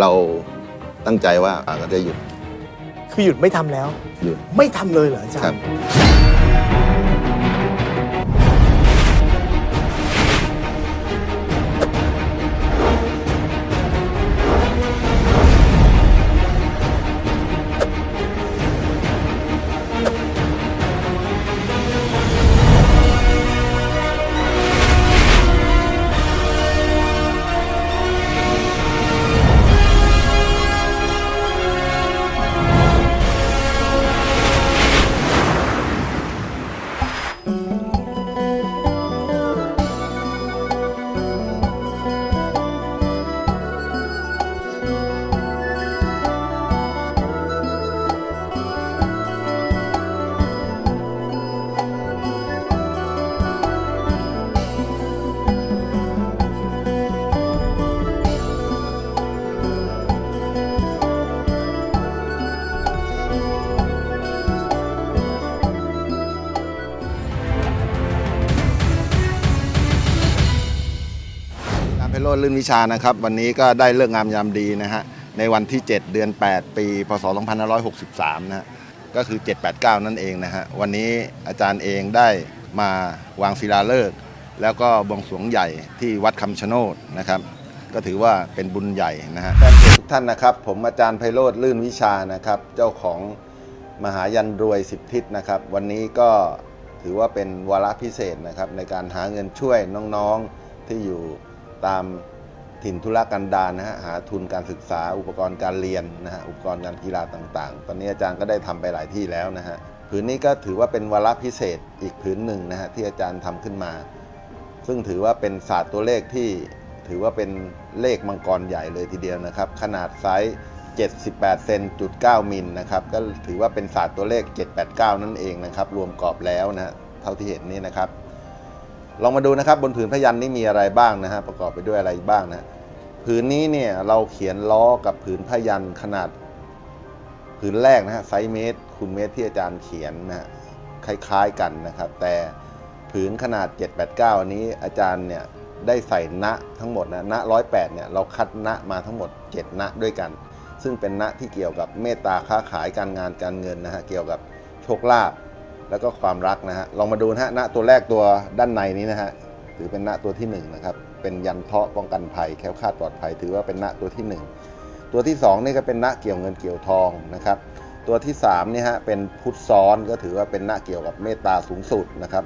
เราตั้งใจว่าอ่าเราจะหยุดคือหยุดไม่ทำแล้ว หยุด ไม่ทำเลยเหรออาจารครับ ย์ พโรธลื่นวิชานะครับ วันนี้ก็ได้เลิกงามยามดีนะฮะในวันที่ 7 เดือน 8 ปี พศ 2563 นะฮะก็คือ 789 นั่นเองนะฮะวันนี้อาจารย์เองได้มาวางศิลาฤกษ์แล้วก็บวงสรวงใหญ่ที่วัดคำชะโนดนะครับ ก็ถือว่าเป็นบุญใหญ่นะฮะแฟนเพจทุกท่านนะครับ ผมอาจารย์ไพโรธลื่นวิชานะครับ เจ้าของมหายันรวยสิบทิศนะครับ วันนี้ก็ถือว่าเป็นวาระพิเศษนะครับในการหาเงินช่วยน้องๆที่อยู่ ตามถิ่นธุรกันดารนะฮะหาทุนการศึกษาอุปกรณ์การเรียนนะฮะอุปกรณ์การกีฬาต่างๆ ตอนนี้อาจารย์ก็ได้ทำไปหลายที่แล้วนะฮะผืนนี้ก็ถือว่าเป็นวาระพิเศษอีกผืนหนึ่งนะฮะที่อาจารย์ทำขึ้นมา ซึ่งถือว่าเป็นศาสตร์ตัวเลขที่ถือว่าเป็นเลขมังกรใหญ่เลยทีเดียวนะครับ ขนาดไซส์ 78เซนจุด9มิลนะครับก็ถือว่าเป็นศาสตร์ตัวเลข 789 นั่นเองนะครับ รวมกรอบแล้วนะเท่าที่เห็นนี่นะครับ ลองมาดูนะครับบนผืนพยันนี่มีอะไรบ้างนะฮะประกอบไปด้วยอะไรบ้างนะผืนนี้เนี่ยเราเขียนล้อกับผืนพยันขนาด ผืนแรกนะฮะไซส์เมตรคูณเมตรที่อาจารย์เขียนนะฮะคล้ายๆกันนะครับ แต่ผืนขนาด 789 อันนี้อาจารย์เนี่ยได้ใส่ณทั้งหมดนะณ108เนี่ยเราคัดณมาทั้งหมด 7ณด้วยกัน ซึ่งเป็นณที่เกี่ยวกับเมตตาค้าขายการงานการเงินนะฮะเกี่ยวกับโชคลาภ แล้วก็ความรักนะฮะลองมาดูนะฮะณตัวแรกตัวด้านในนี้นะฮะถือเป็นณตัวที่หนึ่งนะครับเป็นยันเทาะป้องกันภัยแค้วคาดปลอดภัย ถือว่าเป็นณตัวที่หนึ่งตัวที่ 2 นี่ก็เป็นณเกี่ยวเงินเกี่ยวทองนะครับตัวที่3นี่ฮะเป็นพุทธซ้อนก็ถือว่าเป็นณเกี่ยวกับเมตตาสูงสุดนะครับ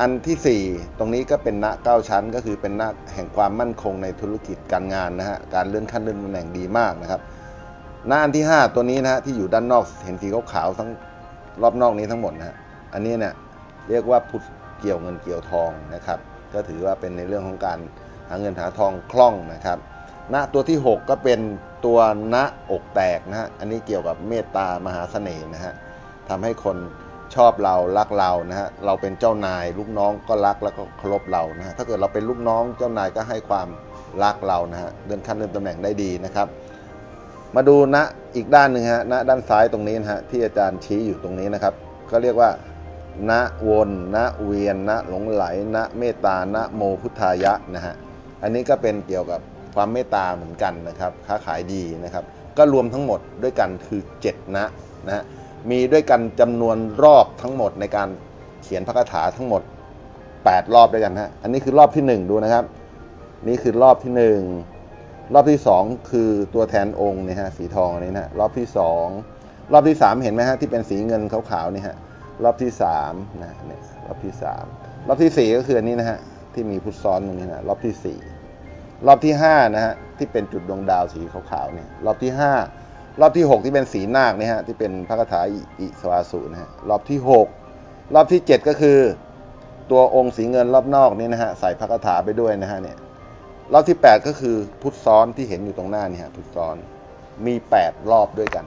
อันทีสี่ 4 ตรงนี้ก็เป็นณเก้าชั้น ก็คือเป็นณแห่งความมั่นคงในธุรกิจการงานนะฮะการเลื่อนขั้นเลื่อนตำแหน่งดีมากนะครับหน้าอันที่ 5 ตัวนี้นะฮะที่อยู่ด้านนอกเห็นสีขาวๆทั้ง รอบนอกนี้ทั้งหมดนะฮะอันนี้เนี่ยเรียกว่าพุทธเกี่ยวเงินเกี่ยวทองนะครับ ก็ถือว่าเป็นในเรื่องของการหาเงินหาทองคล่องนะครับณตัวที่ 6 ก็เป็นตัวณอกแตกนะฮะอันนี้เกี่ยวกับเมตตามหาเสน่ห์นะฮะทำให้คนชอบเรารักเรานะฮะเราเป็นเจ้านายลูกน้องก็รักแล้วก็เคารพเรานะฮะถ้าเกิดเราเป็นลูกน้องเจ้านายก็ให้ความรักเรานะฮะเลื่อนขั้นเลื่อนตำแหน่งได้ดีนะครับ มาดูณอีกด้านหนึ่งฮะณด้านซ้ายตรงนี้นะฮะที่อาจารย์ชี้อยู่ตรงนี้นะครับก็เรียกว่าณวนณเวียนณหลงไหลณเมตตาณโมพุทธายะนะฮะอันนี้ก็เป็นเกี่ยวกับความเมตตาเหมือนกันนะครับค้าขายดีนะครับ ก็รวมทั้งหมดด้วยกันคือ7นะนะฮะมีด้วยกันจำนวนรอบทั้งหมดในการเขียนพระคาถาทั้งหมด 8 รอบด้วยกันฮะอันนี้คือรอบที่ 1 ดูนะครับ นี่คือรอบที่ 1 รอบที่ 2 คือตัวแทนองค์เนี่ยฮะสีทองอันนี้นะรอบที่ 2 รอบที่ 3 เห็นไหมฮะที่เป็นสีเงินขาวๆนี่ฮะรอบที่3นะเนี่ยรอบที่ 3 รอบทีสี่ 4 ก็คืออันนี้นะฮะที่มีพุทธซ้อนตรงนี้นะรอบที่ 4 รอบที่5นะฮะที่เป็นจุดดวงดาวสีขาวๆเนี่ยรอบที่ 5 รอบที่ 6 ที่เป็นสีนาคเนี่ยฮะที่เป็นพระคาถาอิอิสวาสุนะฮะรอบที่ 6 รอบที่ 7 ก็คือ ตัวองค์สีเงินรอบนอกนี่นะฮะใส่พระคาถาไปด้วยนะฮะเนี่ย รอบที่ 8 ก็คือพุทธซ้อนที่เห็นอยู่ตรงหน้านี่ฮะพุทธซ้อนมี 8 รอบด้วยกัน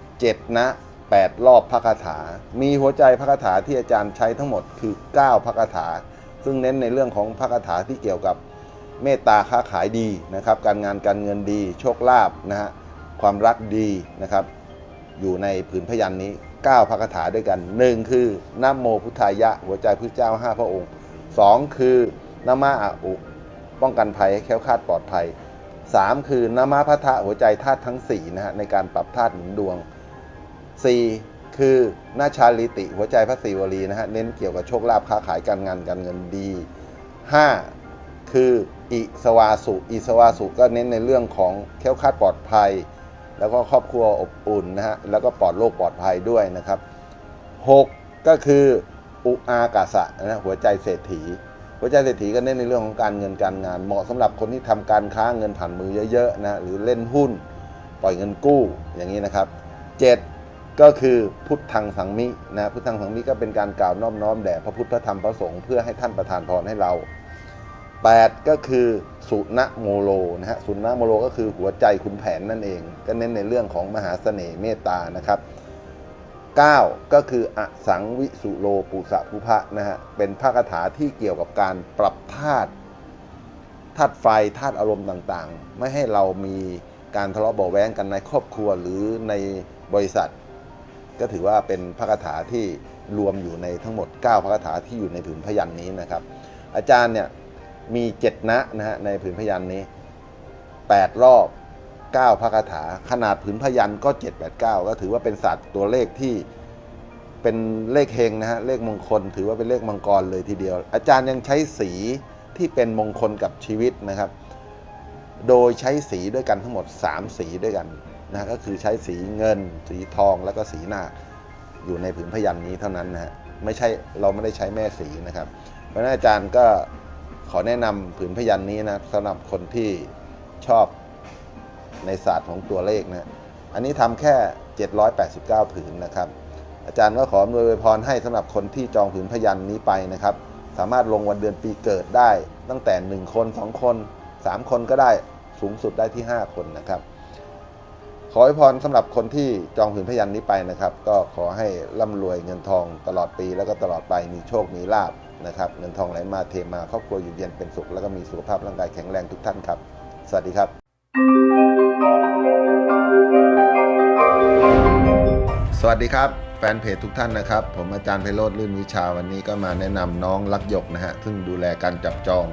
7 นะ 8 รอบพระคาถา มีหัวใจพระคาถาที่อาจารย์ใช้ทั้งหมดคือ 9 พระคาถา ซึ่งเน้นในเรื่องของพระคาถาที่เกี่ยวกับเมตตาค้าขายดีนะครับ การงานการเงินดี โชคลาภนะฮะความรักดีนะครับ อยู่ในผืนพยันนี้ 9 พระคาถาด้วยกัน 1 คือนะโมพุทธายะ หัวใจพระเจ้า 5 พระองค์ 2 คือนมาอาอุ ป้องกันภัยให้แคล้วคลาดปลอดภัย 3 คือนามาพัทะหัวใจธาตุทั้ง4นะฮะในการปรับธาตุหนุนดวง 4 คือนาชาลิติหัวใจพระศิวลีนะฮะเน้นเกี่ยวกับโชคลาภค้าขายการงานการเงินดี 5 คืออิสวาสุอิสวาสุก็เน้นในเรื่องของแคล้วคลาดปลอดภัย แล้วก็ครอบครัวอบอุ่นนะฮะแล้วก็ปลอดโรคปลอดภัยด้วยนะครับ 6 ก็คืออุอากาสะนะหัวใจเศรษฐี หัวใจเศรษฐีก็เน้นในเรื่องของการเงินการงาน เหมาะสำหรับคนที่ทำการค้าเงินผ่านมือเยอะๆนะหรือเล่นหุ้น ปล่อยเงินกู้อย่างนี้นะครับ 7 ก็คือพุทธังสังมินะพุทธังสังมิก็เป็นการกล่าวน้อมน้อมแด่พระพุทธพระธรรมพระสงฆ์เพื่อให้ท่านประทานพรให้เรา 8 ก็คือสุนโมโลนะฮะสุนโมโลก็คือหัวใจคุณแผนนั่นเอง ก็เน้นในเรื่องของมหาเสน่ห์เมตตานะครับ 9 ก็คืออสังวิสุโลปุสะภุพะนะฮะ เป็นพระคาถาที่เกี่ยวกับการปรับธาตุธาตุไฟธาตุอารมณ์ต่างๆ ไม่ให้เรามีการทะเลาะเบาแว้งกันในครอบครัวหรือในบริษัท ก็ถือว่าเป็นพระคาถาที่รวมอยู่ในทั้งหมด 9 พระคาถาที่อยู่ในผืนพยันนี้นะครับ อาจารย์เนี่ยมีเจ็ดนะนะฮะในผืนพยันนี้ 8 รอบ 9พระคาถา ขนาดผืนพยันก็ 7 8 9 ก็ถือว่าเป็นศาสตร์ตัวเลขที่เป็นเลขเฮงนะฮะเลขมงคล ถือว่าเป็นเลขมังกรเลยทีเดียว อาจารย์ยังใช้สีที่เป็นมงคลกับชีวิตนะครับ โดยใช้สีด้วยกันทั้งหมด 3 สีด้วยกันนะก็คือใช้สีเงิน สีทองแล้วก็สีหน้าคอยู่ในผืนพยันนี้เท่านั้นนะฮะไม่ใช่เราไม่ได้ใช้แม่สีนะครับ เพราะฉะนั้นอาจารย์ก็ขอแนะนำผืนพยันนี้นะสำหรับคนที่ชอบ ในศาสตร์ของตัวเลขนะอันนี้ทำแค่ 789 ผืนนะครับ อาจารย์ก็ขออวยอวยพรให้สำหรับคนที่จองผืนพยันนี้ไปนะครับ สามารถลงวันเดือนปีเกิดได้ ตั้งแต่ 1 คน 2 คน 3 คนก็ได้สูงสุดได้ที่ 5 คนนะครับ ขออวยพรสำหรับคนที่จองผืนพยันนี้ไปนะครับ ก็ขอให้ร่ำรวยเงินทองตลอดปีแล้วก็ตลอดไปมีโชคมีลาบนะครับเงินทองไหลมาเทมาครอบครัวอยู่เย็นเป็นสุขแล้วก็มีสุขภาพร่างกายแข็งแรงทุกท่านครับ สวัสดีครับ สวัสดีครับแฟนเพจทุกท่านนะครับ ผมอาจารย์ไพโรธลื่นวิชาวันนี้ก็มาแนะนำน้องลักยกนะฮะซึ่งดูแลการจับจอง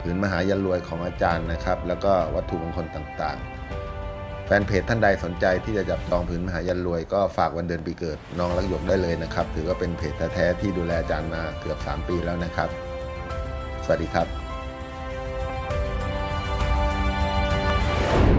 ผืนมหายันรวยของอาจารย์นะครับ แล้วก็วัตถุมงคลต่างๆ แฟนเพจท่านใดสนใจที่จะจับจองผืนมหายันรวย ก็ฝากวันเดือนปีเกิดน้องลักยกได้เลยนะครับ ถือว่าเป็นเพจแท้ๆที่ดูแลอาจารย์มาเกือบ 3 ปีแล้วนะครับ สวัสดีครับ